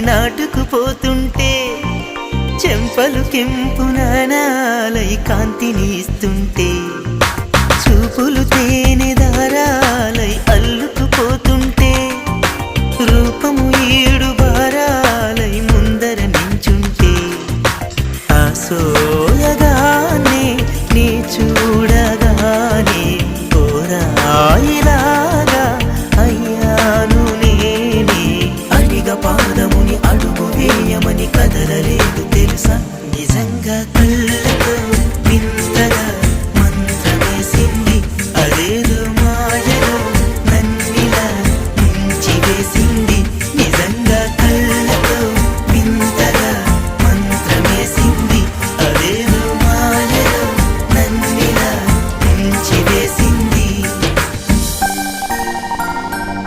నాటుకుపోతుంటే చెంపలు కెంపు నాణాలై కాంతిని ఇస్తుంటే చూపులు తేనె దారాలై అల్లుకుపోతుంటే రూపము ఏడు భారాలై ముందర నించుంటే ఆ నీ చూడగానే కోరాయిలా ఇంతగా